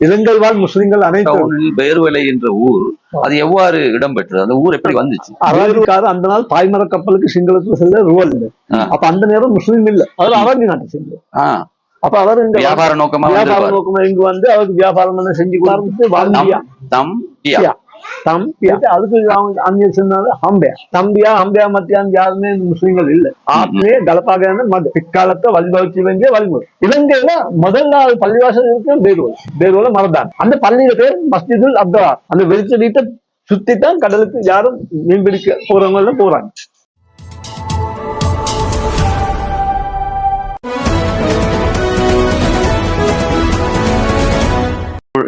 இலங்கை வாழ் முஸ்லிம்கள் அனைத்து பேர்வலை என்ற ஊர் அது எவ்வாறு இடம்பெற்றது? அந்த ஊர் எப்படி வந்துச்சு? அரபிக்கார அந்த நாள் பாய்மர கப்பலுக்கு சிங்களத்துல செல்ல ருவல் இல்லை. அப்ப அந்த நேரம் முஸ்லீம் இல்ல. அவர் அரபி நாட்டை ஆஹ் அப்ப அவர் இங்க வியாபார நோக்கமா வியாபார. நோக்கமா இங்க வந்து அவருக்கு வியாபாரம் செஞ்சு கொடுத்து வாழ்ந்தியா தம் அதுக்கு அவங்க அங்கே சொன்னாங்க ஹம்பியா தம்பியா ஹம்பியா மத்தியான் யாருமே முஸ்லீம்கள் இல்ல ஆத்மே கலப்பாக மத பிற்காலத்தை வழிபடுத்தி வேண்டிய வழிமுறை இலங்கையில முதல் நாள் பள்ளிவாசல் இருக்கு பேருவல் பேருவல மரதான் அந்த பள்ளியில பேர் மஸ்ஜிதுல் அப்துல்லா அந்த வெளிச்ச வீட்டை சுத்தி தான் கடலுக்கு யாரும் மீன்பிடிக்க போறவங்க எல்லாம் போறாங்க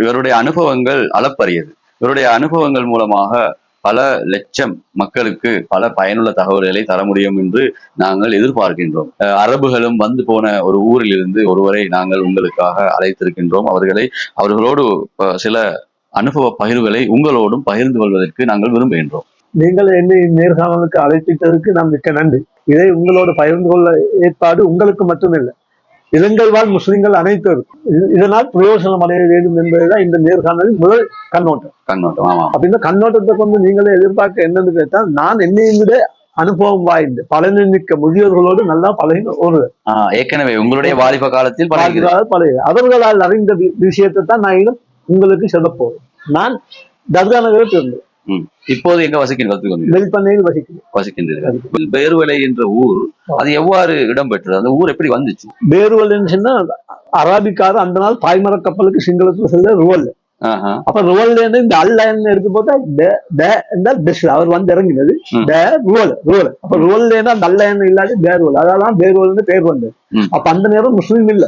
இவருடைய அனுபவங்கள் அளப்பரியது இவருடைய அனுபவங்கள் மூலமாக பல லட்சம் மக்களுக்கு பல பயனுள்ள தகவல்களை தர முடியும் என்று நாங்கள் எதிர்பார்க்கின்றோம். அஹ் அரபுகளும் வந்து போன ஒரு ஊரில் இருந்து ஒருவரை நாங்கள் உங்களுக்காக அழைத்திருக்கின்றோம். அவர்களை அவர்களோடு சில அனுபவ பகிர்வுகளை உங்களோடும் பகிர்ந்து கொள்வதற்கு நாங்கள் விரும்புகின்றோம். நீங்கள் என்னை நேர்காணலுக்கு அழைத்திட்டதற்கு நான் மிக்க நன்றி. இதை உங்களோட பகிர்ந்து கொள்ள ஏற்பாடு உங்களுக்கு மட்டுமில்லை. இலங்கை வாழ் முஸ்லிம்கள் அனைத்தரும் இது- இதனால் பிரயோஜனம் அடைய வேண்டும் என்பதுதான் இந்த நேர்காணலின் முதல் கண்ணோட்டம். கண்ணோட்டம் ஆமாம் அப்ப இந்த கண்ணோட்டத்தை கொண்டு நீங்களே எதிர்பார்க்க என்னன்னு கேட்டால் நான் என்னையும் விட அனுபவம் வாய்ந்து பலனை மிக்க முதியோர்களோடு நல்லா பழகின ஒரு ஏற்கனவே உங்களுடைய வாலிப காலத்தில் பழகி அவர்களால் அறிந்த விஷயத்தை தான் நான் இன்னும் உங்களுக்கு சொல்லப் போறேன். நான் தர்கா நகரில் பிறந்தேன் இப்போது எங்க வசிக்கின்ற நெல்பண்ணையில் வசிக்கிறேன். வசிக்கின்றீர்கள். பேர்வலை என்ற ஊர் அது எவ்வாறு இடம்பெற்றது அந்த ஊர் எப்படி வந்துச்சு? பேருவல் சொன்னா அரபிக்கார அந்த நாள் பாய்மர கப்பலுக்கு சிங்களத்துல செல்ல ருவல். அப்ப ருவல்ல இருந்து இந்த அல்லாயன் எடுத்து போட்டா என்றால் பெஸ்ட் அவர் வந்து இறங்கினது ருவல் ருவல் அப்ப இருந்து அந்த அல்லாயன் இல்லாட்டி பேருவல் அதான் பேருவல்னு பேர் வந்தது. அப்ப அந்த நேரம் முஸ்லீம் இல்ல.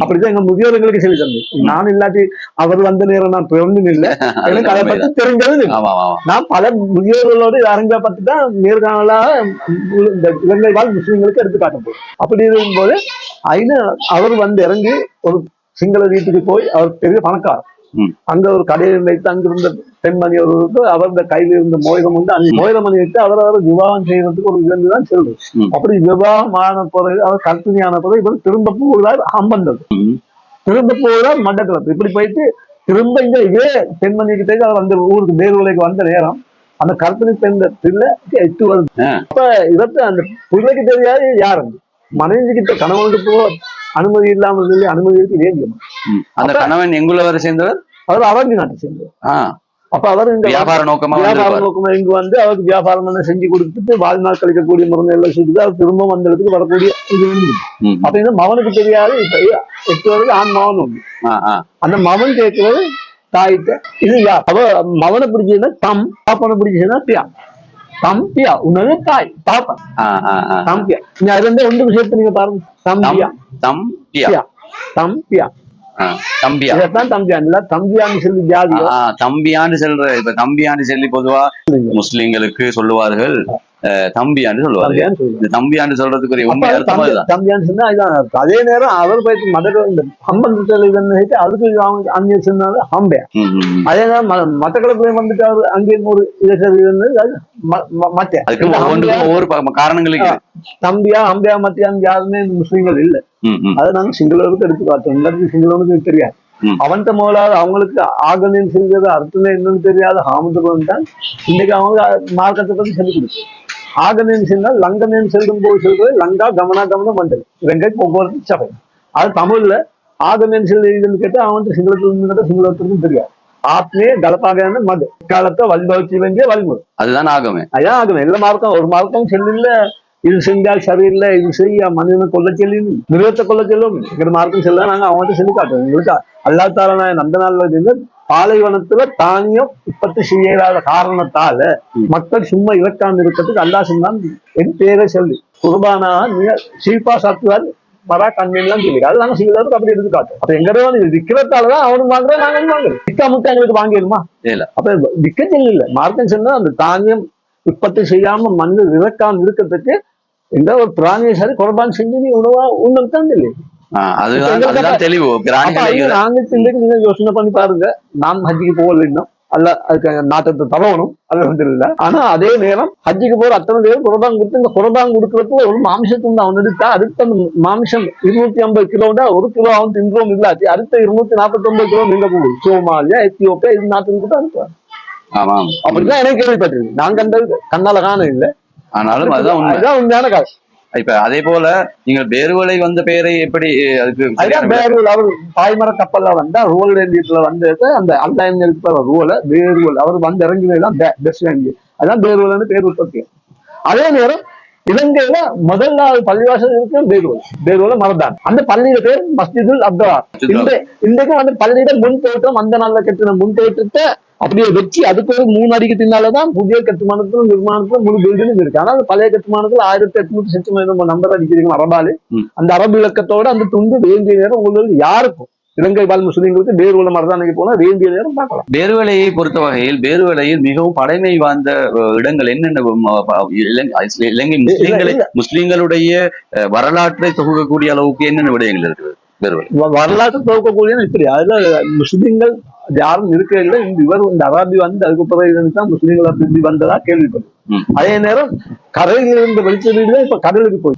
அப்படிதான் எங்க முதியோர்களுக்கு சொல்லி தந்தேன் நான் இல்லாட்டி அவர் வந்த நேரம் நான் பிறந்தும் இல்ல. எனக்கு அதை பத்தி தெரிஞ்சது நான் பல முதியோர்களோடு அரங்க பத்தி தான் நேர்காணலாக இந்த இலங்கை வாழ் முஸ்லிம்களுக்கு எடுத்து காட்ட போறேன் அப்படி இருக்கும்போது ஐநா அவர் வந்து இறங்கி ஒரு சிங்கள வீட்டுக்கு போய் அவர் பெரிய பணக்காரர். அங்க ஒரு கடையை வைத்து அங்கிருந்த பெண்மணி ஒருவருக்கு அவர் இந்த கையில இருந்த மோதிரம் உண்டு. அந்த மோதிரமணி வைத்து அவர் அவர் விவாகம் செய்யறதுக்கு ஒரு இருந்து தான் செல்வது. அப்படி விவாகம் ஆன பிறகு அவர் கற்பிணியான பிறகு இவர் திரும்ப போகிறார் அம்பந்தது. திரும்ப போகிறார் மண்டக்கிழப்பு இப்படி போயிட்டு திரும்ப இங்க இதே பெண்மணி கிட்டே அவர் அந்த ஊருக்கு பேருவலைக்கு வந்த நேரம் அந்த கற்பனை பெண் பிள்ளை எட்டு வருது. அப்ப இவர்த்த அந்த பிள்ளைக்கு தெரியாது யாரு மனைவி கிட்ட கணவனுக்கு போக அனுமதி இல்லாமல் சொல்லி அனுமதி இருக்கு வேண்டியமா ம். அந்த கணவன் எங்குள்ளவரை சேர்ந்தவர்? அவர் அரபி நாட்டை சேர்ந்தவர். அப்ப அவர் இந்த வியாபார நோக்கமா வியாபார நோக்கமா இங்க வந்து அவருக்கு வியாபாரம் பண்ண செஞ்சு கொடுத்துட்டு வாழ்நாள் கழிக்கக்கூடிய மருந்து எல்லாம் செஞ்சுட்டு அவர் திரும்ப அந்த இடத்துக்கு வரக்கூடிய இது இருந்து ம். அப்ப இந்த மகனுக்கு தெரியாது. இப்ப எட்டு வரைக்கும் ஆண் மகன் உண்டு. அந்த மகன் கேட்கிறது தாயிட்ட இது அவ மகனை பிடிச்சதுன்னா தம் பாப்பனை பிடிச்சதுன்னா பியா. தம் பியா உன்னது தாய் பாப்பன் ஆ, ஆ, ஆ. தம் பியா நீங்க அதுல இருந்து ஒன்று விஷயத்தை நீங்க பாருங்க தம் பியா தம் பியா பியா தம் பியா ஆ, தம்பியா இதைத்தான் தம்பியா இல்ல தம்பியான்னு சொல்லி ஜாதி தம்பியான்னு சொல்ற இப்ப தம்பியான்னு சொல்லி பொதுவா முஸ்லிம்களுக்கு சொல்லுவார்கள் தம்பியான்னு சொல்லுவாங்க இந்த தம்பியான்னு சொல்றதுக்குரிய உண்மை தம்பியான்னு சொன்னா. அதே நேரம் அவர் போயிட்டு மதர் இந்த சம்பந்தத்தில் இதுன்னு அதுக்கு அவங்க அங்கே சொன்னாலும் ஹம்பையா. அதே நேரம் ம- மட்டக்களப்புல வந்துட்டு அவர் அங்கே ஒரு மத்திய ஒவ்வொரு காரணங்களுக்கு. தம்பியா ஹம்பியா மத்தியான்னு யாருமே முஸ்லீம்கள் இல்ல. அதை நாங்க சிங்களவருக்கு எடுத்து பார்த்தோம் எல்லாருக்கும் சிங்களவனுக்கு தெரியாது. அவன்கிட்ட முதலாவது அவங்களுக்கு ஆகலின் செஞ்சது அர்த்தம் என்னன்னு தெரியாத. ஹாமத்துக்கு தான் இன்னைக்கு அவங்க மார்க்கத்தை பத்தி சொல்லி கொடுத்து ஆகலின் சென்றால் லங்கனின் செல்லும் போது சொல்றது லங்கா கமனா கமனம் மண்டல். ரெண்டே போக்குவரத்து சபை. அது தமிழ்ல ஆகலின் செல்லுன்னு கேட்டா அவன் சிங்களத்துல கேட்டா சிங்களத்துக்கும் தெரியாது. ஆத்மே கலப்பாக மது. காலத்தை வழிபடுத்தி வேண்டிய வழிமுறை. அதுதான் ஆகமே. அதான் ஆகணும் எல்லா மார்க்கம் ஒரு மார்க்கம் செல்லில்ல. இது செஞ்சால் சரியில்லை இது செய்ய மனிதனை கொல்ல செல்லும் மிருகத்தை கொல்ல செல்லும். எங்க மார்க்கம் செல்ல நாங்க அவங்கள்ட்ட சொல்லி காட்டுவோம். எங்களுக்கு அல்லா அந்த நாள்ல இருந்து பாலைவனத்துல தானியம் உற்பத்தி செய்யலாத காரணத்தால. மக்கள் சும்மா இறக்காம இருக்கிறதுக்கு அல்லா சொன்னான் என் பேரை சொல்லி குர்பானா நீங்க சீப்பா சாப்பிடுவார் வரா கண்ணெல்லாம் சொல்லி அது நாங்க சிலருக்கு அப்படி எடுத்து காட்டும் அப்ப எங்க விற்கிறதாலதான் அவனுக்கு வாங்குறோம் நாங்க வாங்குறோம் விற்கா முட்டை எங்களுக்கு வாங்கிடுமா இல்ல. அப்ப விற்க இல்ல மார்க்கம் சொன்னா அந்த தானியம் உற்பத்தி செய்யாம மண்ணு இறக்காம இருக்கிறதுக்கு எந்த ஒரு பிராணியை சரி குர்பான் செஞ்சு நீ உணவா உண்மைத்தான் இல்லை ஆ, அதுதான் தெளிவு. நாங்க சிந்தைக்கு நீங்க யோசனை பண்ணி பாருங்க. நான் ஹஜ்ஜிக்கு போகல இன்னும் அல்ல அதுக்கு நாட்டத்தை தரவணும் அது வந்து இல்ல ஆனா அதே நேரம் ஹஜ்ஜுக்கு போற அத்தனை பேரும் குரபான் கொடுத்து இந்த குரபான் கொடுக்கறதுல ஒரு மாமிசத்தும் அவன் எடுத்தா அடுத்த மாமிசம் இருநூத்தி ஐம்பது கிலோண்டா ஒரு கிலோ அவன் தின்றோம் இல்லாச்சு அடுத்த இருநூத்தி நாற்பத்தி ஒன்பது கிலோ நீங்க போகுது சோமாலியா எத்தியோப்பியா இது நாட்டுக்கு கூட அனுப்புவாங்க. ஆமாம். அப்படிதான் எனக்கு கேள்விப்பட்டிருக்கு. நான் கண்டது கண்ணால காண இல்ல ஆனாலும் அதுதான் உண்மையான காசு இப்ப அதே போல நீங்கள் பேருவலை வந்த பெயரை எப்படி அதுக்கு? பேருவல் அவர் பாய்மர கப்பல்ல வந்தா ரோல் வேண்டியதுல வந்து அந்த இருக்கிற ரோல பேருவல் அவர் வந்து இறங்கினதுதான் பெஸ்ட் வேண்டிய அதான் பேருவல்னு பேர் உற்பத்தி. அதே நேரம் இலங்கையில முதல்ல பள்ளிவாசல் இருக்கு பேருவல் பேருவல மறந்தான் அந்த பள்ளியில பேர் மஸ்ஜிதுல் அப்துல்லா இந்த இன்றைக்கு வந்து பள்ளியிட முன் தோட்டம் அந்த நாள்ல கட்டின முன் தோட்டத்தை அப்படியே வச்சு அதுக்கு ஒரு மூணு அடிக்கு பின்னாலதான் புதிய கட்டுமானத்துல நிர்மாணத்துல முழு பில்டிங் இருக்கு. ஆனா அது பழைய கட்டுமானத்துல ஆயிரத்தி எட்நூத்தி செச்சு நம்ம நம்பர் அடிக்கிறீங்க அரபாலு. அந்த அரபு இலக்கத்தோட அந்த துண்டு வேண்டிய நேரம் உங்களுக்கு யாருக்கும்? இலங்கை வாழ் முஸ்லீம்களுக்கு உள்ள மரதானைக்கு போனா வேண்டிய நேரம் பார்க்கலாம். பேருவலையை பொறுத்த வகையில் பேருவலையில் மிகவும் படைமை வாய்ந்த இடங்கள் என்னென்ன இலங்கை முஸ்லிம்களை முஸ்லிம்களுடைய வரலாற்றை தொகுக்கக்கூடிய அளவுக்கு என்னென்ன விடயங்கள் இருக்குது? பேருவலை வரலாற்று துவக்கக்கூடிய இப்படி. அதுல முஸ்லிம்கள் யாரும் இருக்கவில்லை. இந்த இவர் இந்த அராபி வந்து அதுக்கு பிறகு தான் முஸ்லிம்கள் அப்படி வந்ததா ம். கேள்விப்பட்டோம் அதே நேரம் கரையில் இருந்த வெளிச்ச வீடு இப்ப கடலுக்கு போய்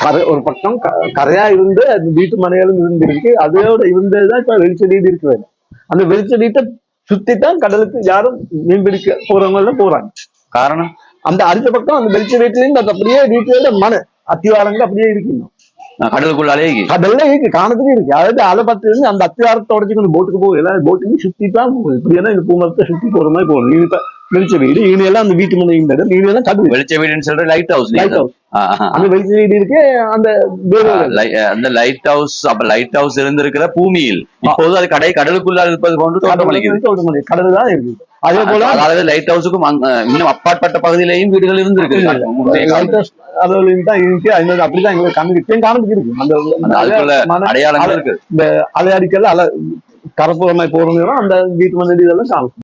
கரை ஒரு பக்கம் கரையா இருந்து அந்த வீட்டு மனைகளும் இருந்திருக்கு. அதோட இருந்ததுதான் இப்ப வெளிச்ச வீடு இருக்கிறது. அந்த வெளிச்ச வீட்டை சுத்தித்தான் கடலுக்கு யாரும் மீன்பிடிக்க போறவங்க எல்லாம் போறாங்க. காரணம்? அந்த அடுத்த பக்கம் அந்த வெளிச்ச வீட்டுலயும் அது அப்படியே வீட்டுல மண் அத்திவாரங்கள் அப்படியே இருக்கணும் கடலுக்குள்ளாலே கடலுக்குள் அலைகி அதெல்லாம் இருக்கு காணத்துக்கு இருக்கு. அதாவது அலை பத்து இருந்து அந்த அத்தியாரத்தை உடச்சிக்கணும் போட்டுக்கு போகும் எல்லாம் போட்டுக்கு சுத்தி தான் இப்படி எல்லாம் இந்த பூமரத்தை சுத்தி போற மாதிரி போகணும் நீ இப்ப வெளிச்ச வீடு. இனி எல்லாம் அந்த வீட்டு முனை இந்த இடம் இனி எல்லாம் கடுவு வெளிச்ச வீடுன்னு சொல்ற லைட் ஹவுஸ் லைட் ஹவுஸ் அந்த வெளிச்ச வீடு இருக்கு அந்த அந்த லைட் ஹவுஸ் அப்ப லைட் ஹவுஸ் இருந்திருக்கிற பூமியில். இப்போது அது கடை கடலுக்குள்ளால் இருப்பது போன்று தோற்றமளிக்கிறது கடல் தான் இருக்கு அதே போல அதாவது லைட் ஹவுஸுக்கும் இன்னும் அப்பாற்பட்ட பகுதியிலேயும் வீடுகள் இருந்திருக்கு லைட் ஹவுஸ் அளவுலையும் தான் இருக்கு அது அப்படிதான் எங்களுக்கு கண்ணுக்கு காணத்துக்கு இருக்கு. அந்த இருக்கு. அலை அடிக்கல அலை கரப்புறமாய் போறது அந்த வீட்டு மனை இதெல்லாம் காணும்